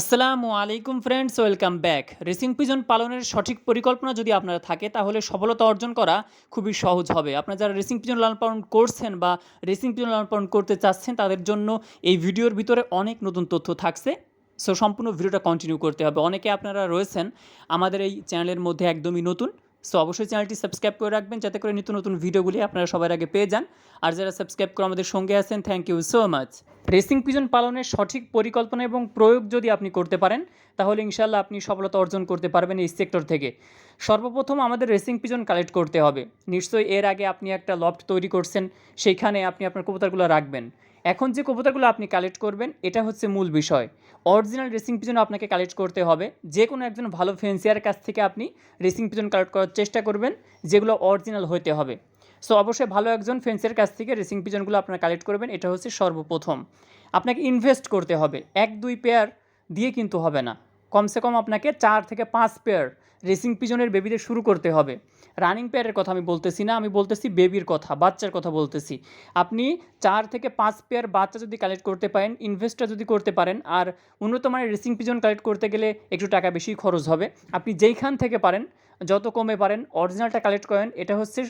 আসসালামু আলাইকুম friends welcome back racing pigeon পালনের সঠিক পরিকল্পনা যদি আপনারা থাকে, তাহলে সফলতা অর্জন করা খুবই সহজ হবে। আপনারা যারা রেসিং পিজন লালন পালন করছেন বা রেসিং পিজন লালন পালন করতে চাচ্ছেন, তাদের জন্য এই ভিডিওর ভিতরে অনেক নতুন তথ্য থাকছে। সো সম্পূর্ণ ভিডিওটা কন্টিনিউ করতে হবে। অনেকে আপনারা রয়েছেন, আমাদের এই চ্যানেলের মধ্যে একদমই নতুন। সো অবশ্যই চ্যানেলটি সাবস্ক্রাইব করে রাখবেন, যাতে করে নিত্য নতুন ভিডিওগুলি আপনারা সবার আগে পেয়ে যান। আর যারা সাবস্ক্রাইব করে আমাদের সঙ্গে আছেন thank you so much racing pigeon পালনের সঠিক পরিকল্পনা এবং প্রয়োগ যদি আপনি করতে পারেন, তাহলে ইনশাল্লাহ আপনি সফলতা অর্জন করতে পারবেন এই সেক্টর থেকে। সর্বপ্রথম আমাদের রেসিং পিজন কালেক্ট করতে হবে। নিশ্চয়ই এর আগে আপনি একটা লফট তৈরি করছেন, সেইখানে আপনি আপনার কবুতরগুলো রাখবেন। এখন যে কবুতরগুলো আপনি কালেক্ট করবেন, এটা হচ্ছে মূল বিষয়। অরিজিনাল রেসিং পিজন আপনাকে কালেক্ট করতে হবে। যে কোনো একজন ভালো ফেন্সিয়ার কাছ থেকে আপনি রেসিং পিজন কালেক্ট করার চেষ্টা করবেন, যেগুলো অরিজিনাল হতে হবে। সো অবশ্যই ভালো একজন ফ্রেন্ডসের কাছ থেকে রেসিং পিজনগুলো আপনারা কালেক্ট করবেন। এটা হচ্ছে সর্বপ্রথম। আপনাকে ইনভেস্ট করতে হবে। এক, দুই পেয়ার দিয়ে কিন্তু হবে না। কমসে কম আপনাকে চার থেকে পাঁচ পেয়ার রেসিং পিজনের বেবিদের শুরু করতে হবে। রানিং পেয়ারের কথা আমি বলতেছি না, আমি বলতেছি বেবির কথা, বাচ্চার কথা বলতেছি। আপনি চার থেকে পাঁচ পেয়ার বাচ্চা যদি কালেক্ট করতে পারেন ইনভেস্টটা যদি করতে পারেন, আর উন্নত মানের রেসিং পিজন কালেক্ট করতে গেলে একটু টাকা বেশি খরচ হবে। আপনি যেইখান থেকে পারেন, যত কমে পারেন অরিজিনালটা কালেক্ট করেন, এটা হচ্ছে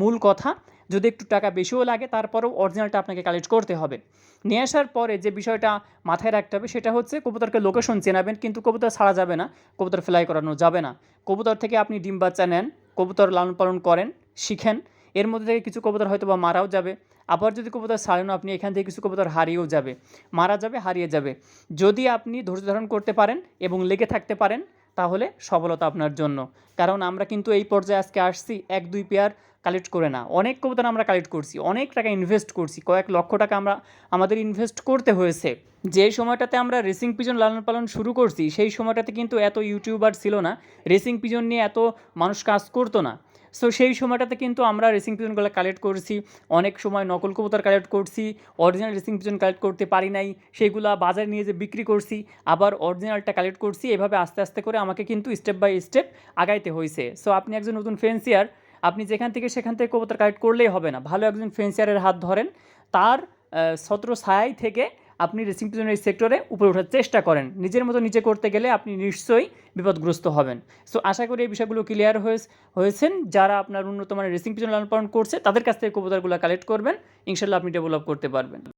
মূল কথা। যদি একটু টাকা বেশিও লাগে, তারপরেও অরিজিনালটা আপনাকে কালেক্ট করতে হবে। নিয়ে আসার পরে যে বিষয়টা মাথায় রাখতে হবে, সেটা হচ্ছে কবুতরকে লোকেশন চেনাবেন, কিন্তু কবুতর ছাড়া যাবে না, কবুতর ফ্লাই করানো যাবে না। কবুতর থেকে আপনি ডিম বাচ্চা নেন, কবুতর লালন পালন করেন, শিখেন। এর মধ্যে থেকে কিছু কবুতর হয়তো বা মারাও যাবে। আবার যদি কবুতর ছাড়েনও আপনি, এখান থেকে কিছু কবুতর হারিয়েও যাবে। মারা যাবে, হারিয়ে যাবে। যদি আপনি ধৈর্য ধারণ করতে পারেন এবং লেগে থাকতে পারেন তাহলে সফলতা আপনার জন্য। কারণ আমরা কিন্তু এই পর্যায়ে আজকে আসছি, এক, দুই পেয়ার কালেক্ট করে না। অনেক কবুতর আমরা কালেক্ট করছি, অনেক টাকা ইনভেস্ট করছি, কয়েক লক্ষ টাকা আমরা, আমাদের ইনভেস্ট করতে হয়েছে। যে সময়টাতে আমরা রেসিং পিজন লালন পালন শুরু করছি, সেই সময়টাতে কিন্তু এত ইউটিউবার ছিল না। রেসিং পিজন নিয়ে এত মানুষ কাজ করতো না। সো সেই সময়টাতে কিন্তু আমরা রেসিং পিজনগুলো কালেক্ট করছি। অনেক সময় নকল কবুতর কালেক্ট করছি। অরিজিনাল রেসিং পিজন কালেক্ট করতে পারি নাই। সেইগুলো বাজারে নিয়ে যে বিক্রি করছি। আবার অরিজিনালটা কালেক্ট করছি। এভাবে আস্তে আস্তে করে আমাকে কিন্তু স্টেপ বাই স্টেপ আগাইতে হয়েছে সো আপনি একজন নতুন ফেন্সিয়ার আপনি যেখান থেকে সেখান থেকে কবুতর কালেক্ট করলেই হবে না। ভালো একজন ফেন্সিয়ারের হাত ধরেন। তার ছত্র ছায়াই থেকে আপনি রেসিং পিজনের সেক্টরে উপরে ওঠার চেষ্টা করেন। নিজের মতো নিচে করতে গেলে আপনি নিশ্চয়ই বিপদগ্রস্ত হবেন। সো আশা করি এই বিষয়গুলো ক্লিয়ার হয়ে হয়েছেন। যারা আপনার উন্নত মানের রেসিং পিজন লালন পালন করছে, তাদের কাছ থেকে কবুতরগুলো কালেক্ট করবেন। ইনশাল্লাহ আপনি ডেভেলপ করতে পারবেন।